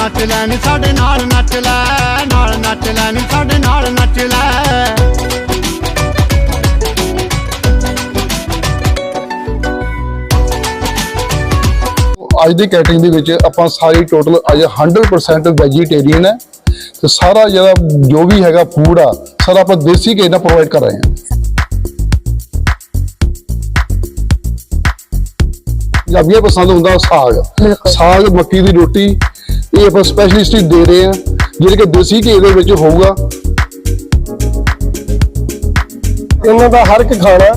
ਨੱਚ ਲੈ ਨੀ ਸਾਡੇ ਨਾਲ ਨੱਚ ਲੈ ਨਾਲ ਨੱਚ ਲੈ ਨੀ ਸਾਡੇ ਨਾਲ ਨੱਚ ਲੈ। ਅੱਜ ਦੀ ਕੈਟਰਿੰਗ ਦੇ ਵਿੱਚ ਆਪਾਂ ਸਾਰੀ ਟੋਟਲ ਅੱਜ 100% ਵੈਜੀਟੇਰੀਅਨ ਹੈ ਤੇ ਸਾਰਾ ਜਿਹੜਾ ਜੋ ਵੀ ਹੈਗਾ ਫੂਡ ਆ ਸਾਰਾ ਆਪਾਂ ਦੇਸੀ ਘੀ ਨਾਲ ਪ੍ਰੋਵਾਈਡ ਕਰ ਰਹੇ ਹਾਂ। ਪੰਜਾਬੀਆਂ ਪਸੰਦ ਹੁੰਦਾ ਸਾਗ। ਸਾਗ ਮੱਕੀ ਦੀ ਰੋਟੀ ਇਹ ਆਪਾਂ ਸਪੈਸ਼ਲਿਸਟ ਹੀ ਦੇ ਰਹੇ ਹਾਂ, ਜਿਹੜੇ ਕਿ ਦੇਸੀ ਘੀ ਦੇ ਵਿੱਚ ਹੋਊਗਾ। ਇਹਨਾਂ ਦਾ ਹਰ ਇੱਕ ਖਾਣਾ,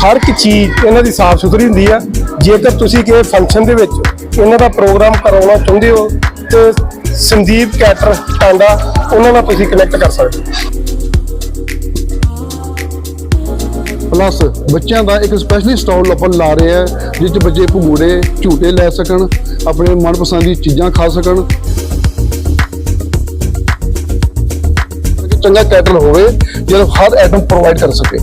ਹਰ ਇੱਕ ਚੀਜ਼ ਇਹਨਾਂ ਦੀ ਸਾਫ਼ ਸੁਥਰੀ ਹੁੰਦੀ ਆ। ਜੇਕਰ ਤੁਸੀਂ ਕਿਸੇ ਫੰਕਸ਼ਨ ਦੇ ਵਿੱਚ ਇਹਨਾਂ ਦਾ ਪ੍ਰੋਗਰਾਮ ਕਰਾਉਣਾ ਚਾਹੁੰਦੇ ਹੋ, ਤੇ ਸੰਦੀਪ ਕੈਟਰ ਟਾਂਡਾ, ਉਹਨਾਂ ਨਾਲ ਤੁਸੀਂ ਕਨੈਕਟ ਕਰ ਸਕਦੇ ਹੋ। ਪਲੱਸ ਬੱਚਿਆਂ ਦਾ ਇੱਕ ਸਪੈਸ਼ਲੀ ਸਟਾਲ ਆਪਾਂ ਲਾ ਰਹੇ ਆ ਜਿਸ 'ਚ ਬੱਚੇ ਭੰਗੂੜੇ, ਝੂਟੇ ਲੈ ਸਕਣ, ਆਪਣੇ ਮਨਪਸੰਦ ਦੀ ਚੀਜ਼ਾਂ ਖਾ ਸਕਣ। ਚੰਗਾ ਕੈਟਲ ਹੋਵੇ, ਜਿਹੜਾ ਹਰ ਆਈਟਮ ਪ੍ਰੋਵਾਈਡ ਕਰ ਸਕੇ।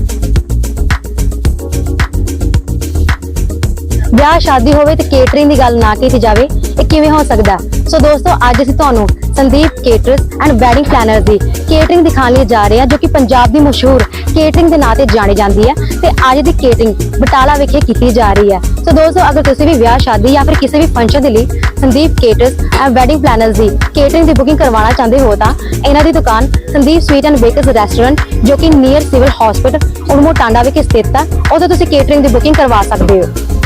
ਵਿਆਹ, ਸ਼ਾਦੀ ਹੋਵੇ ਤੇ ਕੇਟਰਿੰਗ ਦੀ ਗੱਲ ਨਾ ਕੀਤੀ ਜਾਵੇ, ਇਹ ਕਿਵੇਂ ਹੋ ਸਕਦਾ? ਸੋ ਦੋਸਤੋ, ਅੱਜ ਅਸੀਂ ਤੁਹਾਨੂੰ Sandeep caterers and wedding planners the catering ਦਿਖਾਉਣ ਲਈ ਜਾ ਰਹੇ ਹਾਂ, ਜੋ ਕਿ ਪੰਜਾਬ ਦੀ ਮਸ਼ਹੂਰ ਕੇਟਰਿੰਗ ਦੇ ਨਾਂ ਤੇ ਜਾਣੀ ਜਾਂਦੀ ਹੈ ਤੇ ਅੱਜ ਦੀ ਕੇਟਰਿੰਗ ਬਟਾਲਾ ਵਿਖੇ ਕੀਤੀ ਜਾ ਰਹੀ ਹੈ। ਸੋ ਦੋਸਤੋ, ਅਗਰ ਤੁਸੀਂ ਵੀ ਵਿਆਹ, ਸ਼ਾਦੀ ਜਾਂ ਫਿਰ ਕਿਸੇ ਵੀ ਫੰਕਸ਼ਨ ਦੇ ਲਈ Sandeep caterers and wedding planners the catering ਦੀ ਬੁਕਿੰਗ ਕਰਵਾਉਣਾ ਚਾਹੁੰਦੇ ਹੋ ਤਾਂ ਇਹਨਾਂ ਦੀ ਦੁਕਾਨ Sandeep sweet and bakers restaurant ਜੋ ਕਿ near civil hospital Urmar Tanda ਵਿਖੇ ਸਥਿਤ ਹੈ ਉੱਥੇ ਤੁਸੀਂ ਕੇਟਰਿੰਗ ਦੀ ਬੁਕਿੰਗ ਕਰਵਾ ਸਕਦੇ ਹੋ।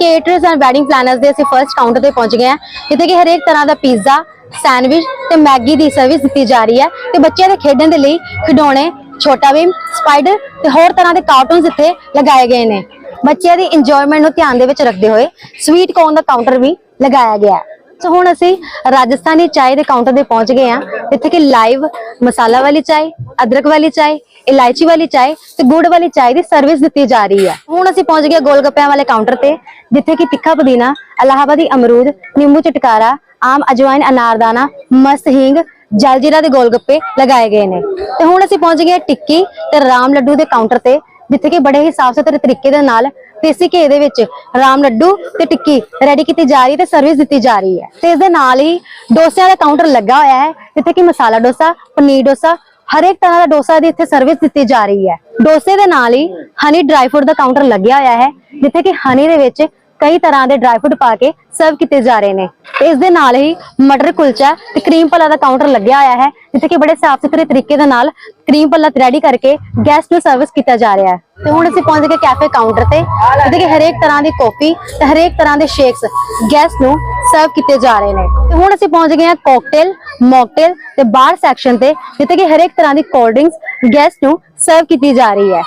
ਕੇਟਰਸ ਐਂਡ ਵੈਡਿੰਗ ਪਲੈਨਰਸ ਦੇ ਅਸੀਂ ਫਰਸਟ ਕਾਊਂਟਰ ਤੇ ਪਹੁੰਚ ਗਏ ਹਾਂ। ਜਿੱਥੇ ਕਿ ਹਰੇਕ ਤਰ੍ਹਾਂ ਦਾ ਪੀਜ਼ਾ ਸੈਂਡਵਿਚ ਤੇ ਮੈਗੀ ਦੀ ਸਰਵਿਸ ਦਿੱਤੀ ਜਾ ਰਹੀ ਹੈ। ਤੇ ਬੱਚਿਆਂ ਦੇ ਖੇਡਣ ਦੇ ਲਈ ਖਿਡੌਣੇ, ਛੋਟਾ ਭੀਮ ਸਪਾਈਡਰ ਤੇ ਹੋਰ ਤਰ੍ਹਾਂ ਦੇ ਕਾਰਟੂਨਸ ਇੱਥੇ ਲਗਾਏ ਗਏ ਨੇ। ਬੱਚਿਆਂ ਦੀ ਇੰਜੋਇਮੈਂਟ ਨੂੰ ਧਿਆਨ ਦੇ ਵਿੱਚ ਰੱਖਦੇ ਹੋਏ ਸਵੀਟ ਕੋਨ ਦਾ ਕਾਊਂਟਰ ਵੀ ਲਗਾਇਆ ਗਿਆ ਹੈ। ਸੋ ਹੁਣ ਅਸੀਂ ਰਾਜਸਥਾਨੀ ਚਾਹ ਦੇ ਕਾਊਂਟਰ ਤੇ ਪਹੁੰਚ ਗਏ ਆ ਇੱਥੇ ਕਿ ਲਾਈਵ ਮਸਾਲਾ ਵਾਲੀ ਚਾਹ, ਅਦਰਕ ਵਾਲੀ ਚਾਹ, ਇਲਾਇਚੀ ਵਾਲੀ ਚਾਹ ਤੇ ਗੁੜ ਵਾਲੀ ਚਾਹ ਦੀ ਸਰਵਿਸ ਦਿੱਤੀ ਜਾ ਰਹੀ ਹੈ। ਹੁਣ ਅਸੀਂ ਪਹੁੰਚ ਗਏ ਗੋਲਗੱਪਿਆਂ ਵਾਲੇ ਕਾਊਂਟਰ ਤੇ, ਜਿੱਥੇ ਕਿ ਤਿੱਖਾ ਪੁਦੀਨਾ, ਅਲਾਹਾਬਾਦੀ ਅਮਰੂਦ, ਨਿੰਬੂ ਚਟਕਾਰਾ, ਆਮ ਅਜਵਾਇਨ ਅਨਾਰਦਾਨਾ ਮਸ ਹਿੰਗ, ਜਲਜੀਰਾ ਦੇ ਗੋਲ ਗੱਪੇ ਲਗਾਏ ਗਏ ਨੇ। ਤੇ ਹੁਣ ਅਸੀਂ ਪਹੁੰਚ ਗਏ ਟਿੱਕੀ ਤੇ ਰਾਮ ਲੱਡੂ ਦੇ ਕਾਊਂਟਰ ਤੇ, ਜਿੱਥੇ ਕਿ ਬੜੇ ਹੀ ਸਾਫ਼ ਸੁਥਰੇ ਤਰੀਕੇ ਦੇ ਨਾਲ ਦੇਸੀ ਘੇ ਦੇ ਵਿੱਚ ਰਾਮ ਲੱਡੂ ਤੇ ਟਿੱਕੀ ਰੈਡੀ ਕੀਤੀ ਜਾ ਰਹੀ ਹੈ ਤੇ ਸਰਵਿਸ ਦਿੱਤੀ ਜਾ ਰਹੀ ਹੈ। ਤੇ ਇਸ ਦੇ ਨਾਲ ਹੀ ਡੋਸਿਆਂ ਦਾ ਕਾਊਂਟਰ ਲੱਗਾ ਹੋਇਆ ਹੈ, ਜਿੱਥੇ ਕਿ ਮਸਾਲਾ ਡੋਸਾ, ਪਨੀਰ ਡੋਸਾ, ਹਰੇਕ ਤਰ੍ਹਾਂ ਦਾ ਡੋਸਾ ਦੀ ਇੱਥੇ ਸਰਵਿਸ ਦਿੱਤੀ ਜਾ ਰਹੀ ਹੈ। ਡੋਸੇ ਦੇ ਨਾਲ ਹੀ ਹਨੀ ਡਰਾਈ ਫਰੂਟ ਦਾ ਕਾਊਂਟਰ ਲੱਗਿਆ ਹੋਇਆ ਹੈ, ਜਿੱਥੇ ਕਿ ਹਨੀ ਦੇ ਵਿੱਚ ਕਈ ਤਰ੍ਹਾਂ ਦੇ ਡਰਾਈ ਫਰੂਟ ਪਾ ਕੇ ਸਰਵ ਕੀਤੇ ਜਾ ਰਹੇ ਨੇ। ਤੇ ਇਸ ਦੇ ਨਾਲ ਹੀ ਮਟਰ ਕੁਲਚਾ ਤੇ ਕਰੀਮ ਭੱਲਾ ਦਾ ਕਾਊਂਟਰ ਲੱਗਿਆ ਹੋਇਆ ਹੈ, ਜਿੱਥੇ ਕਿ ਬੜੇ ਸਾਫ਼ ਸੁਥਰੇ ਤਰੀਕੇ ਦੇ ਨਾਲ ਕਰੀਮ ਭੱਲਾ ਰੈਡੀ ਕਰਕੇ ਗੈਸਟ ਨੂੰ ਸਰਵਿਸ ਕੀਤਾ ਜਾ ਰਿਹਾ ਹੈ। ਤੇ ਹੁਣ ਅਸੀਂ ਪਹੁੰਚ ਗਏ ਕੈਫੇ ਕਾਊਂਟਰ ਤੇ, ਜਿੱਥੇ ਕਿ ਹਰੇਕ ਤਰ੍ਹਾਂ ਦੀ ਕਾਫੀ ਤੇ ਹਰੇਕ ਤਰ੍ਹਾਂ ਦੇ ਸ਼ੇਕਸ ਗੈਸਟ ਨੂੰ ਸਰਵ ਕੀਤੇ ਜਾ ਰਹੇ ਨੇ। ਤੇ ਹੁਣ ਅਸੀਂ ਪਹੁੰਚ ਗਏ ਹਾਂ ਕਾਕਟੇਲ ਮੌਕਟੇਲ ਤੇ ਬਾਰ ਸੈਕਸ਼ਨ ਤੇ, ਜਿੱਥੇ ਕਿ ਹਰੇਕ ਤਰ੍ਹਾਂ ਦੀ ਕੋਲਡ ਡਰਿੰਕਸ ਗੈਸਟ ਨੂੰ ਸਰਵ ਕੀਤੀ ਜਾ ਰਹੀ ਹੈ।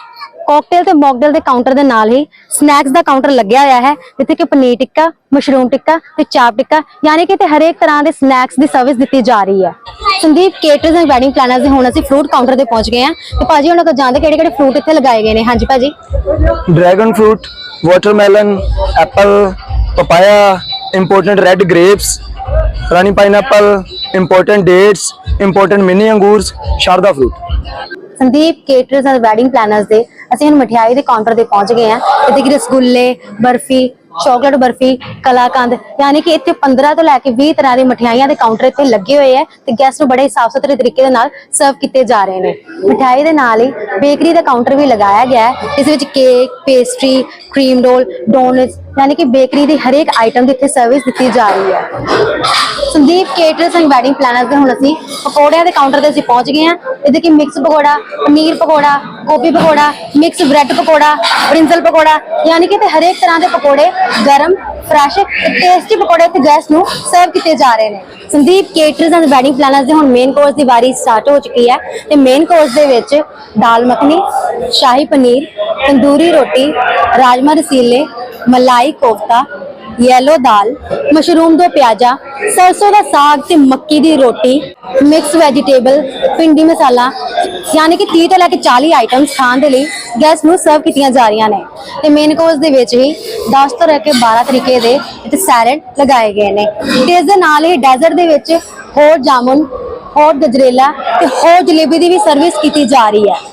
ਕਾਕਟੇਲ ਤੇ ਮੌਕਟੇਲ ਦੇ ਕਾਊਂਟਰ ਦੇ ਨਾਲ ਹੀ ਸਨੈਕਸ ਦਾ ਕਾਊਂਟਰ ਲੱਗਿਆ ਹੋਇਆ ਹੈ ਜਿੱਥੇ ਕਿ ਪਨੀਰ ਟਿੱਕਾ ਮਸ਼ਰੂਮ ਟਿੱਕਾ ਤੇ ਚਾਪ ਟਿੱਕਾ ਯਾਨੀ ਕਿ ਤੇ ਹਰੇਕ ਤਰ੍ਹਾਂ ਦੇ ਸਨੈਕਸ ਦੀ ਸਰਵਿਸ ਦਿੱਤੀ ਜਾ ਰਹੀ ਹੈ। Sandeep caterers and wedding planners ਦੇ ਹੁਣ ਅਸੀਂ ਫਰੂਟ ਕਾਊਂਟਰ ਤੇ ਪਹੁੰਚ ਗਏ ਹਾਂ ਤੇ ਭਾਜੀ ਉਹਨਾਂ ਕੋਲ ਜਾਣਦੇ ਕਿਹੜੇ ਕਿਹੜੇ ਫਰੂਟ ਇੱਥੇ ਲਗਾਏ ਗਏ ਨੇ? ਹਾਂਜੀ ਭਾਜੀ। Dragon fruit watermelon apple papaya important red grapes Rani pineapple important dates important mini ਅੰਗੂਰਸ Sharda fruit Sandeep caterers and wedding planners ਦੇ ਅਸੀਂ ਹੁਣ ਮਠਿਆਈ ਦੇ ਕਾਊਂਟਰ ਤੇ ਪਹੁੰਚ ਗਏ ਹਾਂ। ਜਿੱਥੇ ਕਿ ਰਸਗੁੱਲੇ, ਬਰਫੀ ਚਾਕਲੇਟ ਬਰਫੀ, ਕਲਾਕੰਦ, ਯਾਨੀ ਕਿ ਇੱਥੇ 15 ਤੋਂ ਲੈ ਕੇ 20 ਤਰ੍ਹਾਂ ਦੀ ਮਠਿਆਈਆਂ ਦੇ ਕਾਊਂਟਰ ਇੱਥੇ ਲੱਗੇ ਹੋਏ ਆ ਤੇ ਗੈਸਟ ਨੂੰ ਬੜੇ ਸਾਫ਼ ਸੁਥਰੇ ਤਰੀਕੇ ਦੇ ਨਾਲ ਸਰਵ ਕੀਤੇ ਜਾ ਰਹੇ ਨੇ। ਮਠਿਆਈ ਦੇ ਨਾਲ ਹੀ ਬੇਕਰੀ ਦਾ ਕਾਊਂਟਰ ਵੀ ਲਗਾਇਆ ਗਿਆ ਹੈ। ਇਸ ਵਿੱਚ cake pastry cream roll donuts ਯਾਨੀ ਕਿ ਬੇਕਰੀ ਦੀ ਹਰੇਕ ਆਈਟਮ ਦੀ ਇੱਥੇ ਸਰਵਿਸ ਦਿੱਤੀ ਜਾ ਰਹੀ ਹੈ। Sandeep caterers and wedding planners ਦੇ ਹੁਣ ਅਸੀਂ ਪਕੌੜਿਆਂ ਦੇ ਕਾਊਂਟਰ ਤੇ ਅਸੀਂ ਪਹੁੰਚ ਗਏ ਹਾਂ। ਇਹਦੇ ਕਿ ਮਿਕਸ ਪਕੌੜਾ, ਪਨੀਰ ਪਕੌੜਾ, ਗੋਭੀ pakora mix bread pakora brinjal pakora, ਯਾਨੀ ਕਿ ਤੇ ਹਰੇਕ ਤਰ੍ਹਾਂ ਦੇ ਪਕੌੜੇ ਗਰਮ ਫਰੈਸ਼ ਤੇ ਟੇਸਟੀ ਪਕੌੜੇ ਇੱਥੇ ਗੈਸਟ ਨੂੰ ਸਰਵ ਕੀਤੇ ਜਾ ਰਹੇ ਨੇ। Sandeep caterers and wedding planners ਦੇ ਹੁਣ ਮੇਨ ਕੋਰਸ ਦੀ ਵਾਰੀ ਸਟਾਰਟ ਹੋ ਚੁੱਕੀ ਹੈ। ਤੇ ਮੇਨ ਕੋਰਸ ਦੇ ਵਿੱਚ ਦਾਲ ਮੱਖਣੀ, ਸ਼ਾਹੀ ਪਨੀਰ, ਤੰਦੂਰੀ ਰੋਟੀ, ਰਾਜਮਾ ਰਸੀਲੇ ਮਲਾਈ ਕੋਫਤਾ ਯੈਲੋ ਦਾਲ ਮਸ਼ਰੂਮ ਦੋ ਪਿਆਜ਼ਾ, ਸਰਸੋਂ ਦਾ ਸਾਗ ਤੇ ਮੱਕੀ ਦੀ ਰੋਟੀ ਮਿਕਸ ਵੈਜੀਟੇਬਲ ਪਿੰਡੀ ਮਸਾਲਾ, ਯਾਨੀ ਕਿ 30 ਤੋਂ ਲੈ ਕੇ 40 ਆਈਟਮਸ ਖਾਣ ਦੇ ਲਈ ਗੈਸਟ ਨੂੰ ਸਰਵ ਕੀਤੀਆਂ ਜਾ ਰਹੀਆਂ ਨੇ। ਤੇ ਮੇਨ ਕੋਰਸ ਦੇ ਵਿੱਚ ਹੀ 10 ਤੋਂ ਲੈ ਕੇ 12 ਤਰੀਕੇ ਦੇ ਇੱਥੇ ਸੈਲਡ ਲਗਾਏ ਗਏ ਨੇ। ਤੇ ਇਸ ਦੇ ਨਾਲ ਹੀ ਡੈਜ਼ਰਟ ਦੇ ਵਿੱਚ ਹੋਰ ਜਾਮੁਨ, ਹੋਰ ਗਜਰੇਲਾ ਤੇ ਹੋਰ ਜਲੇਬੀ ਦੀ ਵੀ ਸਰਵਿਸ ਕੀਤੀ ਜਾ ਰਹੀ ਹੈ।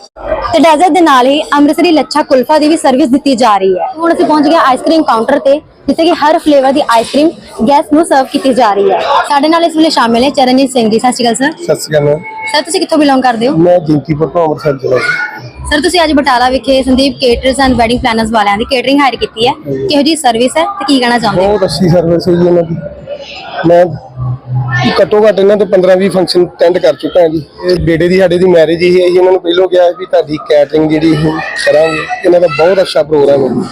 ਤੇ ਡੈਜ਼ਰਟ ਦੇ ਨਾਲ ਹੀ ਅੰਮ੍ਰਿਤਸਰੀ ਲੱਛਾ ਕੁਲਫਾ ਦੀ ਵੀ ਸਰਵਿਸ ਦਿੱਤੀ ਜਾ ਰਹੀ ਹੈ। ਹੁਣ ਅਸੀਂ ਪਹੁੰਚ ਗਏ ਆਈਸਕ੍ਰੀਮ ਕਾਊਂਟਰ ਤੇ ਜਿੱਥੇ ਕਿ ਹਰ ਫਲੇਵਰ ਦੀ ਆਈਸਕ੍ਰੀਮ ਗੈਸਟ ਨੂੰ ਸਰਵ ਕੀਤੀ ਜਾ ਰਹੀ ਹੈ। ਸਾਡੇ ਨਾਲ ਇਸ ਵੇਲੇ ਸ਼ਾਮਿਲ ਹੈ ਚਰਨਜੀਤ ਸਿੰਘ ਜੀ। ਸਤਿ ਸ਼੍ਰੀ ਅਕਾਲ ਸਰ। ਸਤਿ ਸ਼੍ਰੀ ਅਕਾਲ ਸਰ ਤੁਸੀਂ ਕਿੱਥੋਂ ਬਿਲੋਂਗ ਕਰਦੇ ਹੋ? ਮੈਂ ਜਿੰਕੀਪੁਰ ਤੋਂ ਅੰਮ੍ਰਿਤਸਰ ਜ਼ਿਲ੍ਹਾ ਤੋਂ। ਸਰ ਤੁਸੀਂ ਅੱਜ ਬਟਾਲਾ ਵਿਖੇ Sandeep caterers and wedding planners ਵਾਲਿਆਂ ਦੀ ਕੇਟਰਿੰਗ ਹਾਇਰ ਕੀਤੀ ਹੈ। ਕਿਹੋ ਜੀ ਸਰਵਿਸ ਹੈ ਤੇ ਕੀ ਕਹਿਣਾ ਚਾਹੁੰਦੇ ਹੋ? ਬਹੁਤ ਅੱਛੀ ਸਰਵਿਸ ਹੈ ਜੀ ਇਹਨਾਂ ਦੀ। ਮੈਂ ਘੱਟੋ ਘੱਟ ਇਹਨਾਂ ਤੋਂ 15-20 ਫੰਕਸ਼ਨ ਅਟੈਂਡ ਕਰ ਚੁੱਕਾ ਹਾਂ ਜੀ। ਇਹ ਬੇਟੇ ਦੀ ਸਾਡੇ ਦੀ ਮੈਰਿਜ ਹੀ ਹੈ ਜੀ। ਇਹਨਾਂ ਨੂੰ ਪਹਿਲੋਂ ਕਿਹਾ ਵੀ ਤੁਹਾਡੀ ਕੈਟਰਿੰਗ ਜਿਹੜੀ ਕਰਾਂਗੇ। ਇਹਨਾਂ ਦਾ ਬਹੁਤ ਅੱਛਾ ਪ੍ਰੋਗਰਾਮ ਹੈ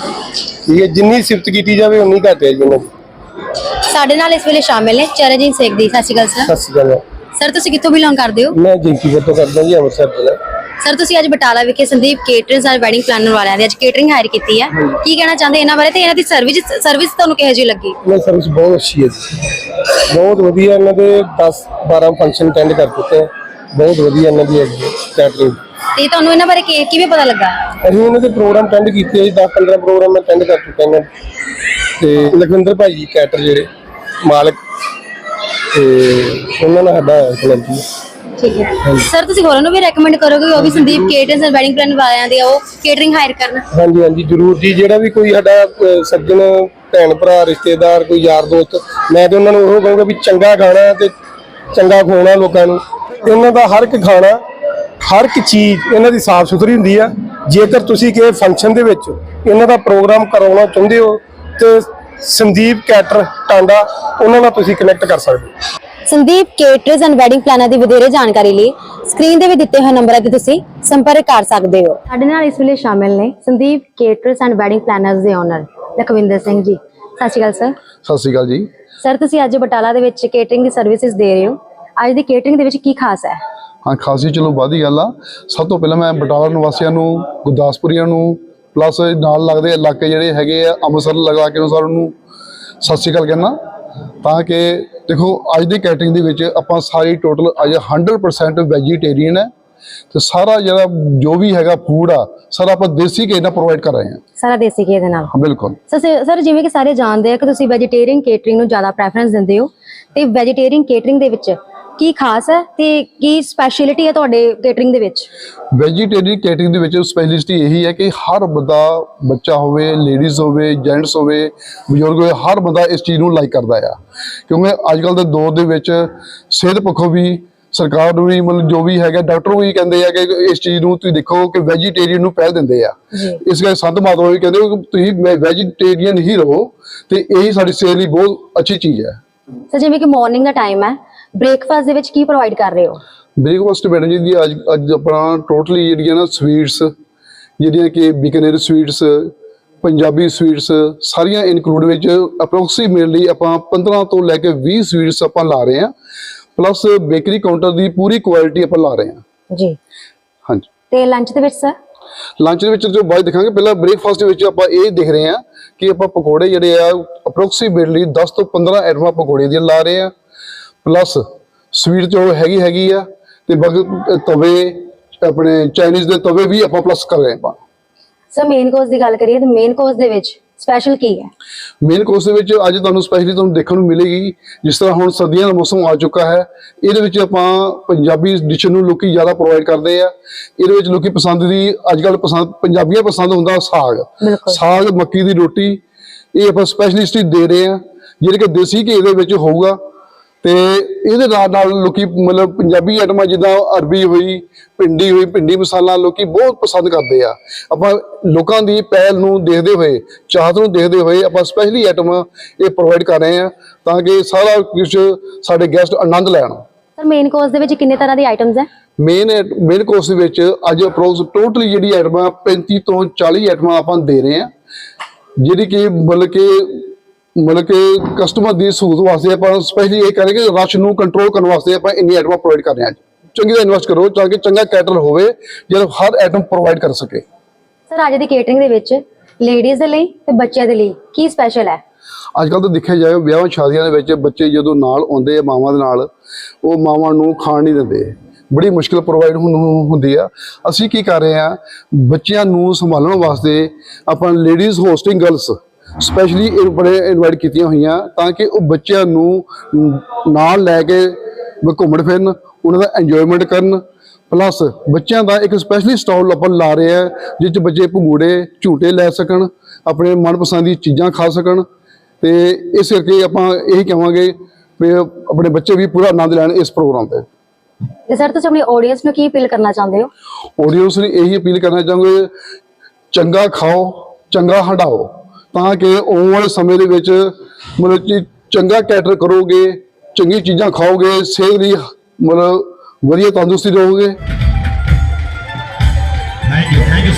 ਠੀਕ ਹੈ ਜਿੰਨੀ ਸਿਫਤ ਕੀਤੀ ਜਾਵੇ ਉਨੀ ਘੱਟ ਹੈ ਜੀ ਇਹਨਾਂ ਦੀ। ਸਾਡੇ ਨਾਲ ਇਸ ਵੇਲੇ ਸ਼ਾਮਿਲ ਨੇ। ਚਰਨਜੀਤ ਸਿੰਘ ਜੀ ਸਤਿ ਸ਼੍ਰੀ ਅਕਾਲ ਸਰ। ਸਤਿ ਸ਼੍ਰੀ ਅਕਾਲ। ਸਰ ਤੁਸੀਂ ਕਿੱਥੋਂ ਬਿਲੋਂਗ ਕਰਦੇ ਹੋ? ਮੈਂ ਜਿੰਕੀਪੁਰ ਤੋਂ ਕਰਦਾ ਜੀ ਅੰਮ੍ਰਿਤਸਰ ਜ਼ਿਲ੍ਹਾ ਸਰ ਤੁਸੀਂ ਅੱਜ ਬਟਾਲਾ ਵਿਖੇ Sandeep caterers and wedding planner ਵਾਲਿਆਂ ਦੀ ਅੱਜ ਕੇਟਰਿੰਗ ਹਾਇਰ ਕੀਤੀ ਹੈ। ਕੀ ਕਹਿਣਾ ਚਾਹੁੰਦੇ ਇਹਨਾਂ ਬਾਰੇ ਤੇ ਇਹਨਾਂ ਦੀ ਸਰਵਿਸ ਸਰਵਿਸ ਤੁਹਾਨੂੰ ਕਿਹੋ ਜਿਹੀ ਲੱਗੀ? ਇਹਨਾਂ ਸਰਵਿਸ ਬਹੁਤ ਅੱਛੀ ਹੈ ਜੀ। ਬਹੁਤ ਵਧੀਆ ਇਹਨਾਂ ਦੇ 10 12 ਫੰਕਸ਼ਨ ਅਟੈਂਡ ਕਰ ਹਾਂ। ਬਹੁਤ ਵਧੀਆ ਇਹਨਾਂ ਦੀ ਕੈਟਰਿੰਗ ਤੇ ਤੁਹਾਨੂੰ ਇਹਨਾਂ ਬਾਰੇ ਕੀ- ਕਿਵੇਂ ਪਤਾ ਲੱਗਾ? ਅਸੀਂ ਇਹਨਾਂ ਦੇ ਪ੍ਰੋਗਰਾਮ ਅਟੈਂਡ ਕੀਤੇ ਜੀ 10 15 ਪ੍ਰੋਗਰਾਮ ਮੈਂ ਅਟੈਂਡ ਕਰ ਚੁੱਕਾ ਇਹਨਾਂ। ਤੇ ਲਖਵਿੰਦਰ ਭਾਈ ਜੀ ਕੈਟਰ ਜਿਹੜੇ ਮਾਲਕ। ਤੇ ਉਹਨਾਂ ਨਾਲ ਸਾਡਾ ਕਲੱਬ ਜੀ। ਠੀਕ ਹੈ। ਸਰ ਤੁਸੀਂ ਹੋਰਾਂ ਨੂੰ ਵੀ ਰეკਮੈਂਡ ਕਰੋਗੇ ਉਹ ਵੀ Sandeep caterers and wedding planner ਵਾਲਿਆਂ ਦੀ ਉਹ ਕੇਟਰਿੰਗ ਹਾਇਰ ਕਰਨ? ਹਾਂਜੀ ਹਾਂਜੀ ਜਰੂਰ ਜੀ। ਜਿਹੜਾ ਵੀ ਕੋਈ ਸਾਡਾ ਸੱਜਣ ਭੈਣ ਭਰਾ ਰਿਸ਼ਤੇਦਾਰ ਕੋਈ ਯਾਰ ਦੋਸਤ ਮੈਂ ਤੇ ਉਹਨਾਂ ਨੂੰ ਉਹ ਕਹੂੰਗਾ ਵੀ ਚੰਗਾ ਖਾਣਾ ਤੇ ਚੰਗਾ ਖਵਾਉਣਾ ਲੋਕਾਂ ਨੂੰ। ਇਹਨਾਂ ਦਾ ਹਰ ਇੱਕ ਖਾਣਾ ਹਰ ਇੱਕ ਚੀਜ਼ ਇਹਨਾਂ ਦੀ ਸਾਫ਼ ਸੁਥਰੀ ਹੁੰਦੀ ਆ। ਜੇਕਰ ਤੁਸੀਂ ਕਿਸੇ ਫੰਕਸ਼ਨ ਦੇ ਵਿੱਚ ਇਹਨਾਂ ਦਾ ਪ੍ਰੋਗਰਾਮ ਕਰਾਉਣਾ ਚਾਹੁੰਦੇ ਹੋ ਤੇ ਸੰਦੀਪ ਕੈਟਰ ਟਾਂਡਾ ਉਹਨਾਂ ਨਾਲ ਤੁਸੀਂ ਕਨੈਕਟ ਕਰ ਸਕਦੇ ਹੋ। Sandeep caterers and wedding planner ਦੀ ਵਧੇਰੇ ਜਾਣਕਾਰੀ ਲਈ ਸਕਰੀਨ ਤੇ ਵੀ ਦਿੱਤੇ ਹੋਏ ਨੰਬਰਾਂ ਤੇ ਤੁਸੀਂ ਸੰਪਰਕ ਕਰ ਸਕਦੇ ਹੋ। ਸਾਡੇ ਨਾਲ ਇਸ ਵੇਲੇ ਸ਼ਾਮਿਲ ਨੇ Sandeep caterers and wedding planners ਦੇ ਓਨਰ ਲਖਵਿੰਦਰ ਸਿੰਘ ਜੀ। ਸਤਿ ਸ਼੍ਰੀ ਅਕਾਲ ਸਰ ਸਤਿ ਸ਼੍ਰੀ ਅਕਾਲ ਜੀ। ਸਰ ਤੁਸੀਂ ਅੱਜ ਬਟਾਲਾ ਦੇ ਵਿੱਚ ਕੇਟਰਿੰਗ ਦੀ ਸਰਵਿਸਿਜ਼ ਦੇ ਰਹੇ ਹੋ। ਅੱਜ ਦੀ ਕੇਟਰਿੰਗ ਦੇ ਵਿੱਚ ਕੀ ਖਾਸ ਹੈ? ਹਾਂ ਖਾਸੀ ਚਲੋ ਵਾਦੀ ਗੱਲ ਆ। ਸਭ ਤੋਂ ਪਹਿਲਾਂ ਮੈਂ ਬਟਾਲਾ ਨਿਵਾਸੀਆਂ ਨੂੰ ਗੁਰਦਾਸਪੁਰੀਆਂ ਨੂੰ ਪਲੱਸ ਨਾਲ ਲੱਗਦੇ ਇਲਾਕੇ ਜਿਹੜੇ ਹੈਗੇ ਆ ਅੰਮ੍ਰਿਤਸਰ ਲਗਾ ਕੇ ਸਾਰਿਆਂ ਨੂੰ ਸਤਿ ਸ਼੍ਰੀ ਅਕਾਲ ਕਹਿਣਾ ਤਾਂ ਕਿ ਦੇਖੋ ਅੱਜ ਦੀ ਕੈਟਰਿੰਗ ਦੇ ਵਿੱਚ ਆਪਾਂ ਸਾਰੀ ਟੋਟਲ ਅੱਜ 100% ਵੈਜੀਟੇਰੀਅਨ ਹੈ। ਤੇ ਸਾਰਾ ਜਿਹੜਾ ਜੋ ਵੀ ਹੈਗਾ ਫੂਡ ਆ ਸਾਰਾ ਆਪਾਂ ਦੇਸੀ ਘੀ ਨਾਲ ਪ੍ਰੋਵਾਈਡ ਕਰ ਰਹੇ ਹਾਂ। ਸਾਰਾ ਦੇਸੀ ਘੀ ਦੇ ਨਾਲ। ਬਿਲਕੁਲ। ਸਰ ਜਿਵੇਂ ਕਿ ਸਾਰੇ ਜਾਣਦੇ ਆ ਕਿ ਤੁਸੀਂ ਵੈਜੀਟੇਰੀਅਨ ਕੇਟਰਿੰਗ ਨੂੰ ਜ਼ਿਆਦਾ ਪ੍ਰੈਫਰੈਂਸ ਦਿੰਦੇ ਹੋ ਤੇ ਵੈਜੀਟੇਰੀਅਨ ਕੇਟਰਿੰਗ ਦੇ ਵਿੱਚ ਕੀ ਖਾਸ ਹੈ ਤੇ ਕੀ ਸਪੈਸ਼ਲਿਟੀ ਹੈ ਤੁਹਾਡੇ ਕੇਟਰਿੰਗ ਦੇ ਵਿੱਚ? ਵੈਜੀਟੇਰੀਅਨ ਕੈਟਰਿੰਗ ਦੇ ਵਿੱਚ ਸਪੈਸ਼ਲਿਸਟੀ ਇਹੀ ਹੈ ਕਿ ਹਰ ਬੰਦਾ ਬੱਚਾ ਹੋਵੇ ਲੇਡੀਜ਼ ਹੋਵੇ ਜੈਂਟਸ ਹੋਵੇ ਬਜ਼ੁਰਗ ਹੋਵੇ ਹਰ ਬੰਦਾ ਇਸ ਚੀਜ਼ ਨੂੰ ਲਾਈਕ ਕਰਦਾ ਆ। ਕਿਉਂਕਿ ਅੱਜ ਕੱਲ ਦੇ ਦੌਰ ਦੇ ਵਿੱਚ ਸਿਹਤ ਪੱਖੋਂ ਵੀ ਸਰਕਾਰ ਨੂੰ ਵੀ ਮਤਲਬ ਜੋ ਵੀ ਹੈਗਾ ਡਾਕਟਰ ਵੀ ਕਹਿੰਦੇ ਆ ਕਿ ਇਸ ਚੀਜ਼ ਨੂੰ ਤੁਸੀਂ ਦੇਖੋ ਕਿ ਵੈਜੀਟੇਰੀਅਨ ਨੂੰ ਪਹਿਲ ਦਿੰਦੇ ਆ। ਇਸ ਕਰਕੇ ਸੰਤ ਮਾਤਾ ਵੀ ਕਹਿੰਦੇ ਕਿ ਤੁਸੀਂ ਵੈਜੀਟੇਰੀਅਨ ਹੀ ਰਹੋ ਤੇ ਇਹੀ ਸਾਡੀ ਸਿਹਤ ਲਈ ਬਹੁਤ ਅੱਛੀ ਚੀਜ਼ ਹੈ। ਸਰ ਜਿਵੇਂ ਕਿ ਮਾਰਨਿੰਗ ਦਾ ਟਾਈਮ ਹੈ ਬ੍ਰੇਕਫਾਸਟ ਦੇ ਵਿੱਚ ਕੀ ਪ੍ਰੋਵਾਈਡ ਕਰ ਰਹੇ ਹੋ? ਬ੍ਰੇਕਫਾਸਟ ਮੈਡਮ ਜੀ ਦੀ ਅੱਜ ਅੱਜ ਆਪਣਾ ਟੋਟਲੀ ਜਿਹੜੀਆਂ ਨਾ ਸਵੀਟਸ ਜਿਹੜੀਆਂ ਕਿ ਬਿਕਨੇਰ ਸਵੀਟਸ ਪੰਜਾਬੀ ਸਵੀਟਸ ਸਾਰੀਆਂ ਇਨਕਲੂਡ ਵਿੱਚ ਅਪਰੋਕਸੀਮੇਟਲੀ ਆਪਾਂ 15 ਤੋਂ ਲੈ ਕੇ 20 ਸਵੀਟਸ ਆਪਾਂ ਲਾ ਰਹੇ ਹਾਂ ਪਲੱਸ ਬੇਕਰੀ ਕਾਊਂਟਰ ਦੀ ਪੂਰੀ ਕੁਆਲਿਟੀ ਆਪਾਂ ਲਾ ਰਹੇ ਹਾਂ। ਜੀ। ਹਾਂਜੀ। ਤੇ ਲੰਚ ਦੇ ਵਿੱਚ ਸਰ ਲੰਚ ਦੇ ਵਿੱਚ ਜੋ ਬਾਅਦ ਦਿਖਾਂਗੇ ਪਹਿਲਾਂ ਬ੍ਰੇਕਫਾਸਟ ਦੇ ਵਿੱਚ ਆਪਾਂ ਇਹ ਦੇਖ ਰਹੇ ਹਾਂ ਕਿ ਆਪਾਂ ਪਕੌੜੇ ਜਿਹੜੇ ਆ ਅਪਰੋਕਸੀਮੇਟਲੀ 10 ਤੋਂ 15 ਆਈਟਮਾਂ ਪਕੌੜੇ ਦੀਆਂ ਲਾ ਰਹੇ ਆ ਪਲੱਸ ਸਵੀਟ ਜੋ ਹੈਗੀ ਹੈਗੀ ਆ ਤੇ ਬਾਕੀ ਤਵੇ ਆਪਣੇ ਚਾਈਨੀਜ਼ ਦੇ ਤਵੇ ਵੀ ਆਪਾਂ ਪਲੱਸ ਕਰ ਰਹੇ ਆਪਾਂ। ਸਰ ਮੇਨ ਕੋਰਸ ਦੀ ਗੱਲ ਕਰੀਏ ਤਾਂ ਮੇਨ ਕੋਰਸ ਦੇ ਵਿੱਚ ਸਪੈਸ਼ਲ ਕੀ ਹੈ? ਮੇਨ ਕੋਰਸ ਦੇ ਵਿੱਚ ਅੱਜ ਤੁਹਾਨੂੰ ਸਪੈਸ਼ਲੀ ਤੁਹਾਨੂੰ ਦੇਖਣ ਨੂੰ ਮਿਲੇਗੀ ਜਿਸ ਤਰ੍ਹਾਂ ਹੁਣ ਸਰਦੀਆਂ ਦਾ ਮੌਸਮ ਆ ਚੁੱਕਾ ਹੈ ਇਹਦੇ ਵਿੱਚ ਆਪਾਂ ਪੰਜਾਬੀ ਡਿਸ਼ ਨੂੰ ਲੋਕੀ ਜ਼ਿਆਦਾ ਪ੍ਰੋਵਾਈਡ ਕਰਦੇ ਆ। ਇਹਦੇ ਵਿੱਚ ਲੋਕੀ ਪਸੰਦ ਦੀ ਅੱਜ ਕੱਲ ਪਸੰਦ ਪੰਜਾਬੀਆਂ ਪਸੰਦ ਹੁੰਦਾ ਸਾਗ। ਸਾਗ ਮੱਕੀ ਦੀ ਰੋਟੀ ਇਹ ਆਪਾਂ ਸਪੈਸ਼ਲਿਸਟ ਹੀ ਦੇ ਰਹੇ ਆ। ਜਿਹੜੇ ਕਿ ਦੇਸੀ ਘੀ ਦੇ ਵਿੱਚ ਹੋਊਗਾ ਤੇ ਇਹਦੇ ਨਾਲ ਨਾਲ ਲੋਕੀ ਮਤਲਬ ਪੰਜਾਬੀ ਆਈਟਮਾਂ ਜਿੱਦਾਂ ਅਰਬੀ ਹੋਈ ਭਿੰਡੀ ਹੋਈ ਭਿੰਡੀ ਮਸਾਲਾ ਲੋਕੀ ਬਹੁਤ ਪਸੰਦ ਕਰਦੇ ਆ। ਆਪਾਂ ਲੋਕਾਂ ਦੀ ਪਹਿਲ ਨੂੰ ਦੇਖਦੇ ਹੋਏ ਚਾਹਤ ਨੂੰ ਦੇਖਦੇ ਹੋਏ ਆਪਾਂ ਸਪੈਸ਼ਲੀ ਆਈਟਮ ਇਹ ਪ੍ਰੋਵਾਈਡ ਕਰ ਰਹੇ ਆ ਤਾਂ ਕਿ ਸਾਰਾ ਕੁਝ ਸਾਡੇ ਗੈਸਟ ਆਨੰਦ ਲੈਣ। ਸਰ ਮੇਨ ਕੋਰਸ ਦੇ ਵਿੱਚ ਕਿੰਨੇ ਤਰ੍ਹਾਂ ਦੀ ਆਈਟਮਸ ਹੈ? ਮੇਨ ਮੇਨ ਕੋਰਸ ਦੇ ਵਿੱਚ ਅੱਜ ਅਪਰੋਕਸ ਟੋਟਲੀ ਜਿਹੜੀ ਆਈਟਮਾਂ 35 ਤੋਂ 40 ਆਈਟਮਾਂ ਆਪਾਂ ਦੇ ਰਹੇ ਆ ਜਿਹੜੀ ਕਿ ਮਤਲਬ ਕਿ ਮਤਲਬ ਕਿ ਕਸਟਮਰ ਦੀ ਸਹੂਲਤ ਵਾਸਤੇ ਆਪਾਂ ਸਪੈਸ਼ਲੀ ਇਹ ਕਰਾਂਗੇ ਕਿ ਰਸ਼ ਨੂੰ ਕੰਟਰੋਲ ਕਰਨ ਵਾਸਤੇ ਆਪਾਂ ਇੰਨੀ ਆਈਟਮਾਂ ਪ੍ਰੋਵਾਈਡ ਕਰ ਰਹੇ ਹਾਂ ਚੰਗੀ ਤਰ੍ਹਾਂ ਇਨਵੈਸਟ ਕਰੋ ਤਾਂ ਕਿ ਚੰਗਾ ਕੈਟਰ ਹੋਵੇ ਜਿਹੜਾ ਹਰ ਆਈਟਮ ਪ੍ਰੋਵਾਈਡ ਕਰ ਸਕੇ। ਸਰ ਅੱਜ ਦੀ ਕੇਟਰਿੰਗ ਦੇ ਵਿੱਚ ਲੇਡੀਜ਼ ਦੇ ਲਈ ਤੇ ਬੱਚਿਆਂ ਦੇ ਲਈ ਕੀ ਸਪੈਸ਼ਲ ਹੈ? ਅੱਜ ਕੱਲ ਤਾਂ ਦੇਖਿਆ ਜਾਏ ਵਿਆਹਾਂ ਸ਼ਾਦੀਆਂ ਦੇ ਵਿੱਚ ਬੱਚੇ ਜਦੋਂ ਨਾਲ ਆਉਂਦੇ ਆ ਮਾਵਾਂ ਦੇ ਨਾਲ ਉਹ ਮਾਵਾਂ ਨੂੰ ਖਾਣ ਨਹੀਂ ਦਿੰਦੇ। ਬੜੀ ਮੁਸ਼ਕਿਲ ਪ੍ਰੋਵਾਈਡ ਹੁੰਦੀ ਆ। ਅਸੀਂ ਕੀ ਕਰ ਰਹੇ ਆ ਬੱਚਿਆਂ ਨੂੰ ਸੰਭਾਲਣ ਵਾਸਤੇ ਆਪਾਂ ਲੇਡੀਜ਼ ਹੋਸਟਿੰਗ ਗਰਲਸ ਸਪੈਸ਼ਲੀ ਇਹ ਬੜੇ ਇਨਵਾਈਟ ਕੀਤੀਆਂ ਹੋਈਆਂ ਤਾਂ ਕਿ ਉਹ ਬੱਚਿਆਂ ਨੂੰ ਨਾਲ ਲੈ ਕੇ ਘੁੰਮਣ ਫਿਰਨ ਉਹਨਾਂ ਦਾ ਇੰਜੋਏਮੈਂਟ ਕਰਨ ਪਲੱਸ ਬੱਚਿਆਂ ਦਾ ਇੱਕ ਸਪੈਸ਼ਲੀ ਸਟਾਲ ਆਪਾਂ ਲਾ ਰਹੇ ਆ ਜਿਸ ਵਿੱਚ ਬੱਚੇ ਭੂੜੇ ਝੂਟੇ ਲੈ ਸਕਣ ਆਪਣੇ ਮਨਪਸੰਦ ਦੀ ਚੀਜ਼ਾਂ ਖਾ ਸਕਣ ਤੇ ਇਸ ਕਰਕੇ ਆਪਾਂ ਇਹ ਕਹਾਂਗੇ ਵੀ ਆਪਣੇ ਬੱਚੇ ਵੀ ਪੂਰਾ ਆਨੰਦ ਲੈਣ ਇਸ ਪ੍ਰੋਗਰਾਮ ਤੇ। ਤੇ ਸਰ ਤੁਸੀਂ ਆਪਣੀ ਆਡੀਅנס ਨੂੰ ਕੀ ਅਪੀਲ ਕਰਨਾ ਚਾਹੁੰਦੇ ਹੋ? ਆਡੀਅנס ਨੂੰ ਇਹੀ ਅਪੀਲ ਕਰਨਾ ਚਾਹਾਂਗੇ ਚੰਗਾ ਖਾਓ ਚੰਗਾ ਹਟਾਓ ਤਾਂ ਕਿ ਆਉਣ ਵਾਲੇ ਸਮੇਂ ਦੇ ਵਿੱਚ ਮਤਲਬ ਕਿ ਚੰਗਾ ਕੈਟਰ ਕਰੋਗੇ ਚੰਗੀ ਚੀਜ਼ਾਂ ਖਾਓਗੇ ਸਿਹਤ ਲਈ ਮਤਲਬ ਵਧੀਆ ਤੰਦਰੁਸਤੀ ਰਹੋਗੇ Thank you. Thank you,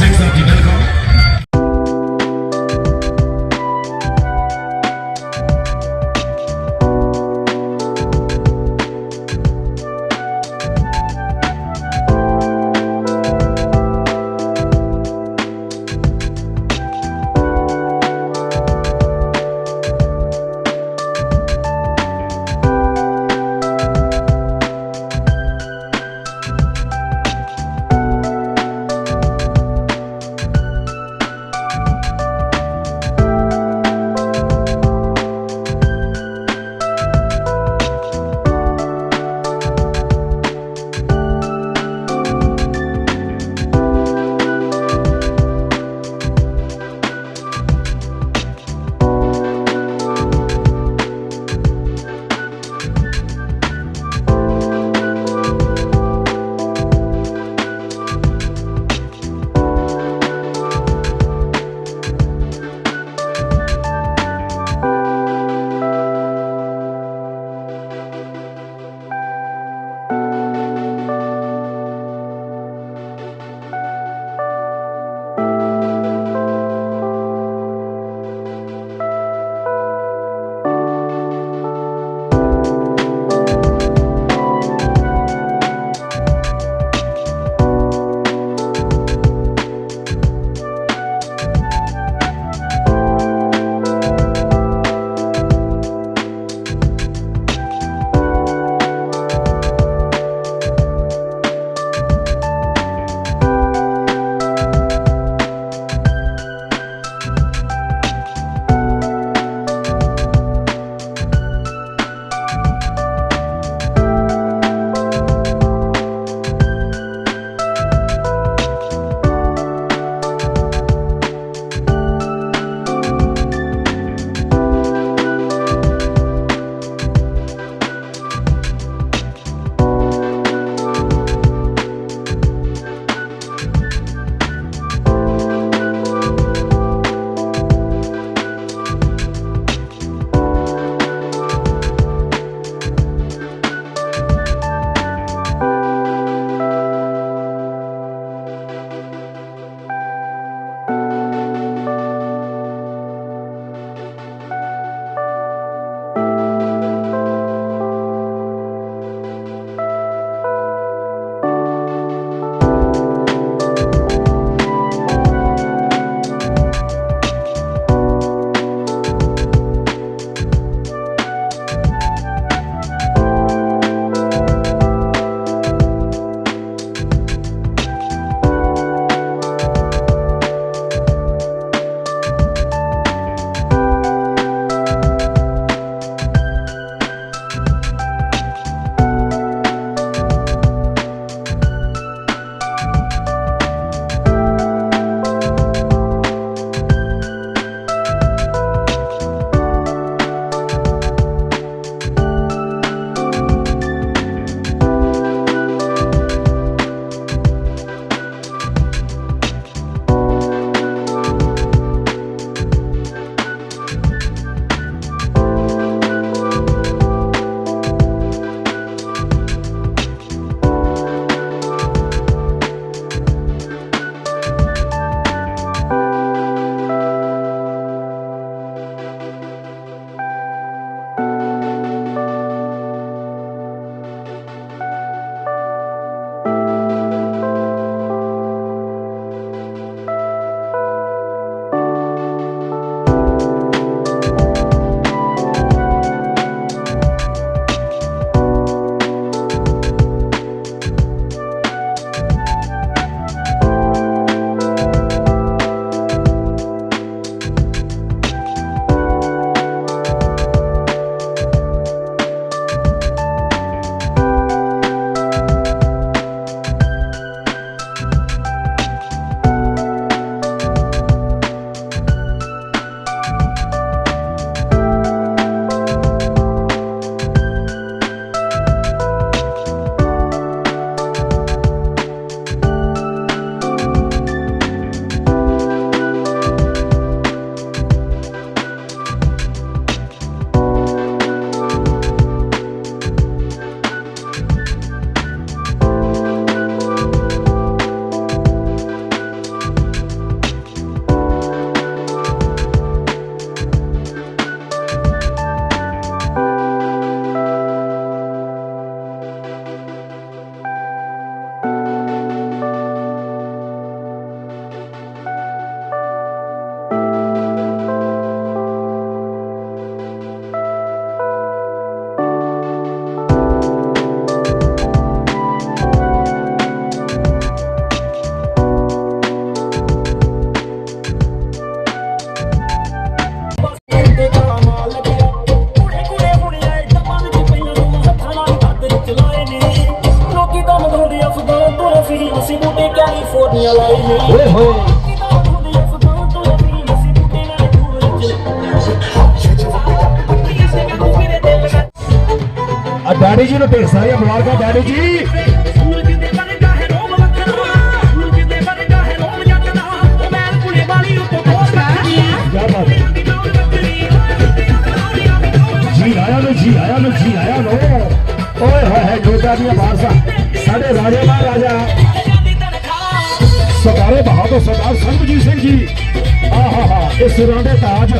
California ਲਾਈ ਨਹੀਂ ਓਏ ਹੋਏ। ਆ ਡੈਡੀ ਜੀ ਨੂੰ ਢੇਰ ਸਾਰੀਆਂ ਮੁਬਾਰਕਾਂ, ਡੈਡੀ ਜੀ। ਜੀ ਆਇਆ ਨੂੰ, ਜੀ ਆਇਆ ਨੂੰ, ਜੀ ਆਇਆ ਨੂੰ। ਓਏ ਹੋਏ ਹੈ ਜੋਗਾ ਦੀਆਂ ਬਾਰਸਾ। ਸਾਡੇ ਰਾਜੇ ਮਹਾਰਾਜਾ। ਸਰਦਾਰ ਸਰਬਜੀਤ ਸਿੰਘ ਜੀ। ਆਹਾ ਹਾ ਇਹ ਸਿਰਾਂ ਦੇ ਤਾਜ।